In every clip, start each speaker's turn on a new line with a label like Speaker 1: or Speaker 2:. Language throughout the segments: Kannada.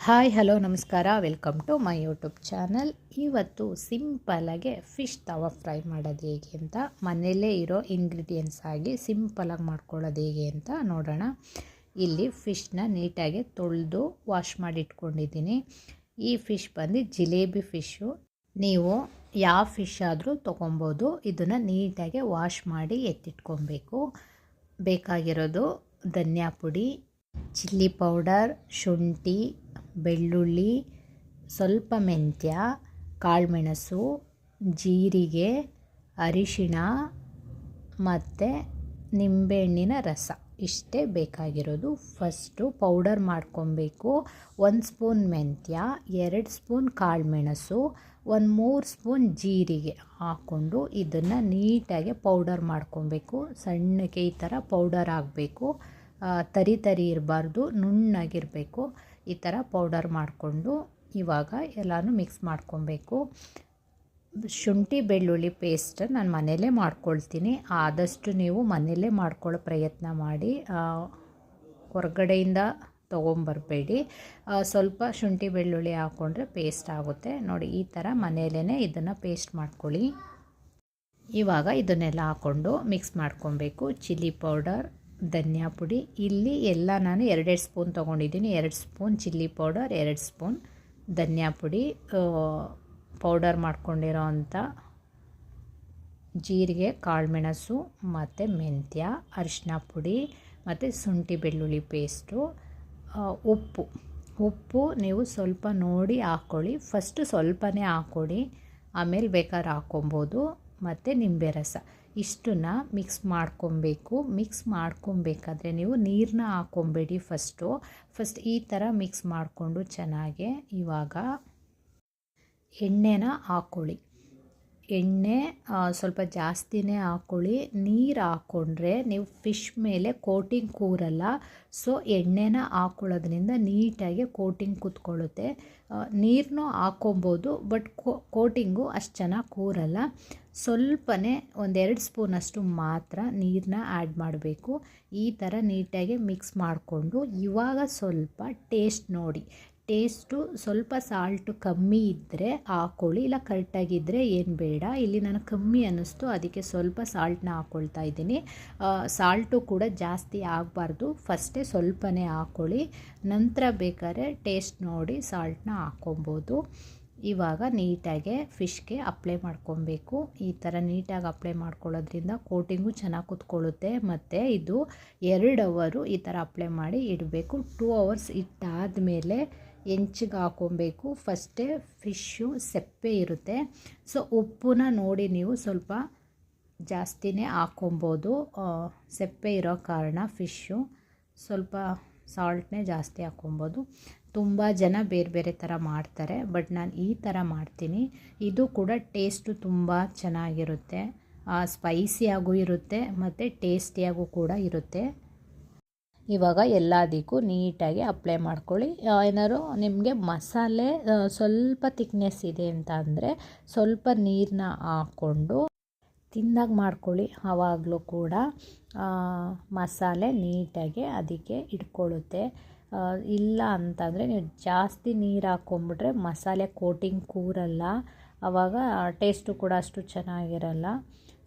Speaker 1: ಹಾಯ್ ಹಲೋ ನಮಸ್ಕಾರ. Welcome to my YouTube channel ಇವತ್ತು ಸಿಂಪಲಾಗಿ ಫಿಶ್ ತವ ಫ್ರೈ ಮಾಡೋದು ಹೇಗೆ ಅಂತ ಮನೆಯಲ್ಲೇ ಇರೋ ಇಂಗ್ರೀಡಿಯೆಂಟ್ಸ್ ಆಗಿ ಸಿಂಪಲಾಗಿ ಮಾಡ್ಕೊಳ್ಳೋದು ಹೇಗೆ ಅಂತ ನೋಡೋಣ. ಇಲ್ಲಿ ಫಿಶ್ನ ನೀಟಾಗಿ ತೊಳೆದು ವಾಶ್ ಮಾಡಿ ಇಟ್ಕೊಂಡಿದ್ದೀನಿ. ಈ ಫಿಶ್ ಬಂದು ಜಿಲೇಬಿ ಫಿಶ್ಶು ನೀವು ಯಾವ ಫಿಶ್ ಆದರೂ ತೊಗೊಬೋದು ಇದನ್ನು ನೀಟಾಗಿ ವಾಶ್ ಮಾಡಿ ಎತ್ತಿಟ್ಕೊಬೇಕು ಬೇಕಾಗಿರೋದು ಧನಿಯಾ ಪುಡಿ ಚಿಲ್ಲಿ ಪೌಡರ್ ಶುಂಠಿ ಬೆಳ್ಳುಳ್ಳಿ, ಸ್ವಲ್ಪ ಮೆಂತ್ಯ, ಕಾಳುಮೆಣಸು, ಜೀರಿಗೆ, ಅರಿಶಿಣ ಮತ್ತು ನಿಂಬೆಹಣ್ಣಿನ ರಸ. ಇಷ್ಟೇ ಬೇಕಾಗಿರೋದು. ಫಸ್ಟು ಪೌಡರ್ ಮಾಡ್ಕೊಬೇಕು. ಒಂದು ಸ್ಪೂನ್ ಮೆಂತ್ಯ, ಎರಡು ಸ್ಪೂನ್ ಕಾಳುಮೆಣಸು, ಒಂದು ಮೂರು ಸ್ಪೂನ್ ಜೀರಿಗೆ ಹಾಕ್ಕೊಂಡು ಇದನ್ನು ನೀಟಾಗಿ ಪೌಡರ್ ಮಾಡ್ಕೊಬೇಕು. ಸಣ್ಣಕ್ಕೆ ಈ ಥರ ಪೌಡರ್ ಆಗಬೇಕು. ತರಿ ತರಿ ಇರಬಾರ್ದು, ನುಣ್ಣಗಿರಬೇಕು. ಈ ಥರ ಪೌಡರ್ ಮಾಡಿಕೊಂಡು ಇವಾಗ ಎಲ್ಲನೂ ಮಿಕ್ಸ್ ಮಾಡ್ಕೊಬೇಕು. ಶುಂಠಿ ಬೆಳ್ಳುಳ್ಳಿ ಪೇಸ್ಟ್ ನಾನು ಮನೆಯಲ್ಲೇ ಮಾಡ್ಕೊಳ್ತೀನಿ. ಆದಷ್ಟು ನೀವು ಮನೆಯಲ್ಲೇ ಮಾಡ್ಕೊಳ್ಳೋ ಪ್ರಯತ್ನ ಮಾಡಿ. ಹೊರಗಡೆಯಿಂದ ತೊಗೊಂಬರಬೇಡಿ. ಸ್ವಲ್ಪ ಶುಂಠಿ ಬೆಳ್ಳುಳ್ಳಿ ಹಾಕ್ಕೊಂಡ್ರೆ ಪೇಸ್ಟ್ ಆಗುತ್ತೆ. ನೋಡಿ, ಈ ಥರ ಮನೆಯಲ್ಲೇ ಇದನ್ನು ಪೇಸ್ಟ್ ಮಾಡ್ಕೊಳ್ಳಿ. ಇವಾಗ ಇದನ್ನೆಲ್ಲ ಹಾಕ್ಕೊಂಡು ಮಿಕ್ಸ್ ಮಾಡ್ಕೊಬೇಕು. ಚಿಲ್ಲಿ ಪೌಡರ್ ಧನಿಯಾ ಪುಡಿ. ಇಲ್ಲಿ ಎಲ್ಲ ನಾನು ಎರಡೆರಡು ಸ್ಪೂನ್ ತೊಗೊಂಡಿದ್ದೀನಿ. ಎರಡು ಸ್ಪೂನ್ ಚಿಲ್ಲಿ ಪೌಡರ್, ಎರಡು ಸ್ಪೂನ್ ಧನಿಯಾ ಪುಡಿ. ಪೌಡರ್ ಮಾಡ್ಕೊಂಡಿರೋ ಅಂಥ ಜೀರಿಗೆ, ಕಾಳುಮೆಣಸು, ಮತ್ತು ಮೆಂತ್ಯ, ಅರಿಶಿನ ಪುಡಿ, ಮತ್ತು ಶುಂಠಿ ಬೆಳ್ಳುಳ್ಳಿ ಪೇಸ್ಟು ಉಪ್ಪು. ಉಪ್ಪು ನೀವು ಸ್ವಲ್ಪ ನೋಡಿ ಹಾಕ್ಕೊಳ್ಳಿ. ಫಸ್ಟು ಸ್ವಲ್ಪನೇ ಹಾಕ್ಕೊಳ್ಳಿ ಆಮೇಲೆ ಬೇಕಾದ್ರೆ ಹಾಕ್ಕೊಬೋದು. ಮತ್ತು ನಿಂಬೆ ರಸ. ಇಷ್ಟನ್ನ ಮಿಕ್ಸ್ ಮಾಡ್ಕೊಬೇಕು. ಮಿಕ್ಸ್ ಮಾಡ್ಕೊಬೇಕಾದ್ರೆ ನೀವು ನೀರನ್ನ ಹಾಕ್ಕೊಬೇಡಿ ಫಸ್ಟು ಫಸ್ಟ್ ಈ ಥರ ಮಿಕ್ಸ್ ಮಾಡಿಕೊಂಡು ಚೆನ್ನಾಗೆ ಇವಾಗ ಎಣ್ಣೆನ ಹಾಕ್ಕೊಳ್ಳಿ ಎಣ್ಣೆ ಸ್ವಲ್ಪ ಜಾಸ್ತಿನೇ ಹಾಕ್ಕೊಳ್ಳಿ ನೀರು ಹಾಕ್ಕೊಂಡ್ರೆ ನೀವು ಫಿಶ್ ಮೇಲೆ ಕೋಟಿಂಗ್ ಕೂರಲ್ಲ. ಸೊ, ಎಣ್ಣೆನ ಹಾಕ್ಕೊಳ್ಳೋದ್ರಿಂದ ನೀಟಾಗಿ ಕೋಟಿಂಗ್ ಕೂತ್ಕೊಳ್ಳುತ್ತೆ. ನೀರನ್ನೂ ಹಾಕ್ಕೊಬೋದು ಬಟ್ ಕೋಟಿಂಗು ಅಷ್ಟು ಚೆನ್ನಾಗಿ ಕೂರಲ್ಲ. ಸ್ವಲ್ಪನೇ ಒಂದೆರಡು ಸ್ಪೂನಷ್ಟು ಮಾತ್ರ ನೀರನ್ನ ಆ್ಯಡ್ ಮಾಡಬೇಕು. ಈ ಥರ ನೀಟಾಗಿ ಮಿಕ್ಸ್ ಮಾಡಿಕೊಂಡು ಇವಾಗ ಸ್ವಲ್ಪ ಟೇಸ್ಟ್ ನೋಡಿ. ಟೇಸ್ಟು ಸ್ವಲ್ಪ ಸಾಲ್ಟು ಕಮ್ಮಿ ಇದ್ದರೆ ಹಾಕ್ಕೊಳ್ಳಿ ಇಲ್ಲ ಕರೆಕ್ಟಾಗಿದ್ದರೆ ಏನು ಬೇಡ. ಇಲ್ಲಿ ನನಗೆ ಕಮ್ಮಿ ಅನ್ನಿಸ್ತು, ಅದಕ್ಕೆ ಸ್ವಲ್ಪ ಸಾಲ್ಟನ್ನ ಹಾಕ್ಕೊಳ್ತಾ ಇದ್ದೀನಿ. ಸಾಲ್ಟು ಕೂಡ ಜಾಸ್ತಿ ಆಗಬಾರ್ದು. ಫಸ್ಟೇ ಸ್ವಲ್ಪನೇ ಹಾಕ್ಕೊಳ್ಳಿ ನಂತರ ಬೇಕಾದ್ರೆ ಟೇಸ್ಟ್ ನೋಡಿ ಸಾಲ್ಟನ್ನ ಹಾಕ್ಕೊಬೋದು ಇವಾಗ ನೀಟಾಗೆ ಫಿಶ್ಗೆ ಅಪ್ಲೈ ಮಾಡ್ಕೊಬೇಕು. ಈ ಥರ ನೀಟಾಗಿ ಅಪ್ಲೈ ಮಾಡ್ಕೊಳ್ಳೋದ್ರಿಂದ ಕೋಟಿಂಗು ಚೆನ್ನಾಗಿ ಕುತ್ಕೊಳ್ಳುತ್ತೆ. ಮತ್ತು ಇದು ಎರಡು ಅವರು ಈ ಥರ ಅಪ್ಲೈ ಮಾಡಿ ಇಡಬೇಕು. ಟೂ ಅವರ್ಸ್ ಇಟ್ಟಾದಮೇಲೆ ಹೆಂಚಿಗೆ ಹಾಕ್ಕೊಬೇಕು. ಫಸ್ಟೇ ಫಿಶ್ಶು ಸೆಪ್ಪೆ ಇರುತ್ತೆ. ಸೊ ಉಪ್ಪನ್ನ ನೋಡಿ ನೀವು ಸ್ವಲ್ಪ ಜಾಸ್ತಿನೇ ಹಾಕ್ಕೊಬೋದು. ಸೆಪ್ಪೆ ಇರೋ ಕಾರಣ ಫಿಶ್ಶು ಸ್ವಲ್ಪ ಸಾಲ್ಟ್ನೇ ಜಾಸ್ತಿ ಹಾಕ್ಕೊಬೋದು. ತುಂಬ ಜನ ಬೇರೆ ಬೇರೆ ಥರ ಮಾಡ್ತಾರೆ, ಬಟ್ ನಾನು ಈ ಥರ ಮಾಡ್ತೀನಿ. ಇದು ಕೂಡ ಟೇಸ್ಟು ತುಂಬ ಚೆನ್ನಾಗಿರುತ್ತೆ. ಸ್ಪೈಸಿಯಾಗೂ ಇರುತ್ತೆ, ಮತ್ತು ಟೇಸ್ಟಿಯಾಗೂ ಕೂಡ ಇರುತ್ತೆ. ಇವಾಗ ಎಲ್ಲದಕ್ಕೂ ನೀಟಾಗಿ ಅಪ್ಲೈ ಮಾಡ್ಕೊಳ್ಳಿ. ಏನಾದ್ರು ನಿಮಗೆ ಮಸಾಲೆ ಸ್ವಲ್ಪ ತಿಕ್ನೆಸ್ ಇದೆ ಅಂತ ಅಂದರೆ ಸ್ವಲ್ಪ ನೀರನ್ನ ಹಾಕ್ಕೊಂಡು ತಿಂದಾಗ ಮಾಡ್ಕೊಳ್ಳಿ. ಆವಾಗಲೂ ಕೂಡ ಮಸಾಲೆ ನೀಟಾಗಿ ಅದಕ್ಕೆ ಇಟ್ಕೊಳ್ಳುತ್ತೆ. ಇಲ್ಲ ಅಂತಂದರೆ ನೀವು ಜಾಸ್ತಿ ನೀರು ಹಾಕ್ಕೊಂಬಿಟ್ರೆ ಮಸಾಲೆ ಕೋಟಿಂಗ್ ಕೂರಲ್ಲ. ಆವಾಗ ಟೇಸ್ಟು ಕೂಡ ಅಷ್ಟು ಚೆನ್ನಾಗಿರಲ್ಲ.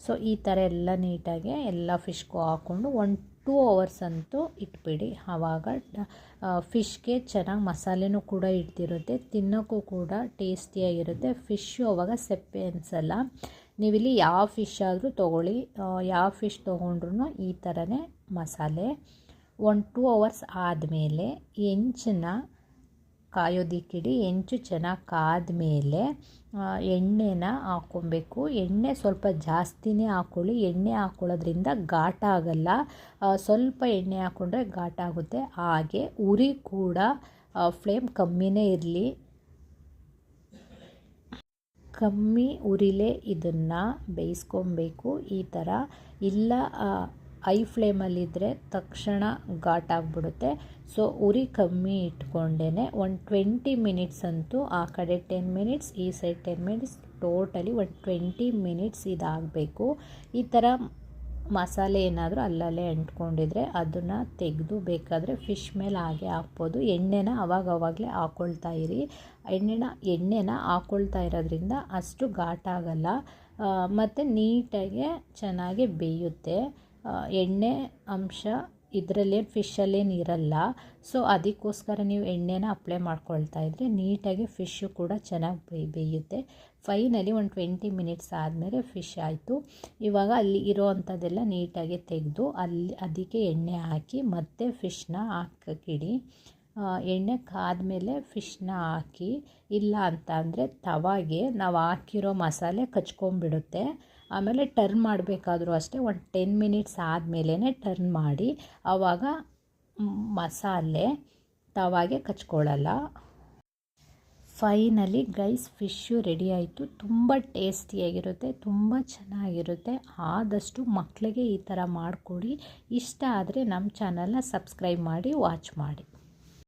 Speaker 1: ಸೊ ಈ ಥರ ಎಲ್ಲ ನೀಟಾಗಿ ಎಲ್ಲ ಫಿಶ್ಗೂ ಹಾಕ್ಕೊಂಡು ಒನ್ ಟೂ ಅವರ್ಸ್ ಅಂತೂ ಇಟ್ಬಿಡಿ. ಆವಾಗ ಫಿಶ್ಗೆ ಚೆನ್ನಾಗಿ ಮಸಾಲೆನೂ ಕೂಡ ಇಡ್ತಿರುತ್ತೆ, ತಿನ್ನೋಕ್ಕೂ ಕೂಡ ಟೇಸ್ಟಿಯಾಗಿರುತ್ತೆ. ಫಿಶ್ಶು ಅವಾಗ ಸೆಪ್ಪೆ ಅನಿಸಲ್ಲ. ನೀವಿಲ್ಲಿ ಯಾವ ಫಿಶ್ ಆದರೂ ತೊಗೊಳ್ಳಿ. ಯಾವ ಫಿಶ್ ತೊಗೊಂಡ್ರು ಈ ಥರನೇ ಮಸಾಲೆ. ಒನ್ ಟೂ ಅವರ್ಸ್ ಆದಮೇಲೆ ಹೆಂಚನ್ನ ಕಾಯೋದಿಕ್ಕಿಡಿ ಹೆಂಚು ಚೆನ್ನಾಗಿ ಕಾದಮೇಲೆ ಎಣ್ಣೆನ ಹಾಕ್ಕೊಬೇಕು. ಎಣ್ಣೆ ಸ್ವಲ್ಪ ಜಾಸ್ತಿನೇ ಹಾಕ್ಕೊಳ್ಳಿ ಎಣ್ಣೆ ಹಾಕ್ಕೊಳ್ಳೋದ್ರಿಂದ ಘಾಟ ಆಗಲ್ಲ. ಸ್ವಲ್ಪ ಎಣ್ಣೆ ಹಾಕ್ಕೊಂಡ್ರೆ ಘಾಟ ಆಗುತ್ತೆ. ಹಾಗೆ ಉರಿ ಕೂಡ ಫ್ಲೇಮ್ ಕಮ್ಮಿನೇ ಇರಲಿ. ಕಮ್ಮಿ ಉರಿಲೇ ಇದನ್ನು ಬೇಯಿಸ್ಕೊಬೇಕು. ಈ ಥರ. ಇಲ್ಲ ಐ ಫ್ಲೇಮಲ್ಲಿದ್ದರೆ ತಕ್ಷಣ ಘಾಟ್ ಆಗಿಬಿಡುತ್ತೆ. ಸೊ, ಉರಿ ಕಮ್ಮಿ ಇಟ್ಕೊಂಡೇ ಒಂದು ಟ್ವೆಂಟಿ ಮಿನಿಟ್ಸ್ ಅಂತೂ ಆ ಕಡೆ ಟೆನ್ ಮಿನಿಟ್ಸ್, ಈ ಸೈಡ್ ಟೆನ್ ಮಿನಿಟ್ಸ್, ಟೋಟಲಿ ಒಂದು ಟ್ವೆಂಟಿ ಮಿನಿಟ್ಸ್ ಇದಾಗಬೇಕು. ಈ ಥರ ಮಸಾಲೆ ಏನಾದರೂ ಅಲ್ಲಲ್ಲೇ ಅಂಟ್ಕೊಂಡಿದ್ರೆ ಅದನ್ನು ತೆಗೆದು ಬೇಕಾದರೆ ಫಿಶ್ ಮೇಲೆ ಹಾಗೆ ಹಾಕ್ಬೋದು. ಎಣ್ಣೆನ ಅವಾಗವಾಗಲೇ ಹಾಕ್ಕೊಳ್ತಾ ಇರಿ. ಎಣ್ಣೆನ ಎಣ್ಣೆನ ಹಾಕ್ಕೊಳ್ತಾ ಇರೋದ್ರಿಂದ ಅಷ್ಟು ಘಾಟಾಗಲ್ಲ ಮತ್ತು ನೀಟಾಗಿ ಚೆನ್ನಾಗಿ ಬೇಯುತ್ತೆ. ಎಣ್ಣೆ ಅಂಶ ಇದರಲ್ಲೇನು ಫಿಶಲ್ಲೇನು ಇರಲ್ಲ ಸೊ ಅದಕ್ಕೋಸ್ಕರ ನೀವು ಎಣ್ಣೆನ ಅಪ್ಲೈ ಮಾಡ್ಕೊಳ್ತಾ ಇದ್ದರೆ ನೀಟಾಗಿ ಫಿಶ್ಶು ಕೂಡ ಚೆನ್ನಾಗಿ ಬೇಯ್ ಬೇಯುತ್ತೆ. ಫೈನಲಿ ಒಂದು ಟ್ವೆಂಟಿ ಮಿನಿಟ್ಸ್ ಆದಮೇಲೆ ಫಿಶ್ ಆಯಿತು. ಇವಾಗ ಅಲ್ಲಿ ಇರೋ ಅಂಥದ್ದೆಲ್ಲ ನೀಟಾಗಿ ತೆಗೆದು ಅಲ್ಲಿ ಅದಕ್ಕೆ ಎಣ್ಣೆ ಹಾಕಿ ಮತ್ತೆ ಫಿಶ್ನ ಹಾಕಕ್ಕಿಡಿ ಎಣ್ಣೆ ಕಾದ್ಮೇಲೆ ಫಿಶ್ನ ಹಾಕಿ, ಇಲ್ಲ ಅಂತ ಅಂದರೆ ತವಾಗೆ ನಾವು ಹಾಕಿರೋ ಮಸಾಲೆ ಕಚ್ಕೊಂಡ್ಬಿಡುತ್ತೆ. ಆಮೇಲೆ ಟರ್ನ್ ಮಾಡಬೇಕಾದ್ರೂ ಅಷ್ಟೇ, ಒಂದು ಟೆನ್ ಮಿನಿಟ್ಸ್ ಆದಮೇಲೆ ಟರ್ನ್ ಮಾಡಿ ಆವಾಗ ಮಸಾಲೆ ತವಾಗೆ ಕಚ್ಕೊಳ್ಳಲ್ಲ. ಫೈನಲಿ ಗೈಸ್ ಫಿಶ್ಶು ರೆಡಿ ಆಯಿತು. ತುಂಬ ಟೇಸ್ಟಿಯಾಗಿರುತ್ತೆ ತುಂಬ ಚೆನ್ನಾಗಿರುತ್ತೆ. ಆದಷ್ಟು ಮಕ್ಕಳಿಗೆ ಈ ಥರ ಮಾಡಿಕೊಡಿ. ಇಷ್ಟ ಆದರೆ ನಮ್ಮ ಚಾನಲ್ನ ಸಬ್ಸ್ಕ್ರೈಬ್ ಮಾಡಿ ವಾಚ್ ಮಾಡಿ.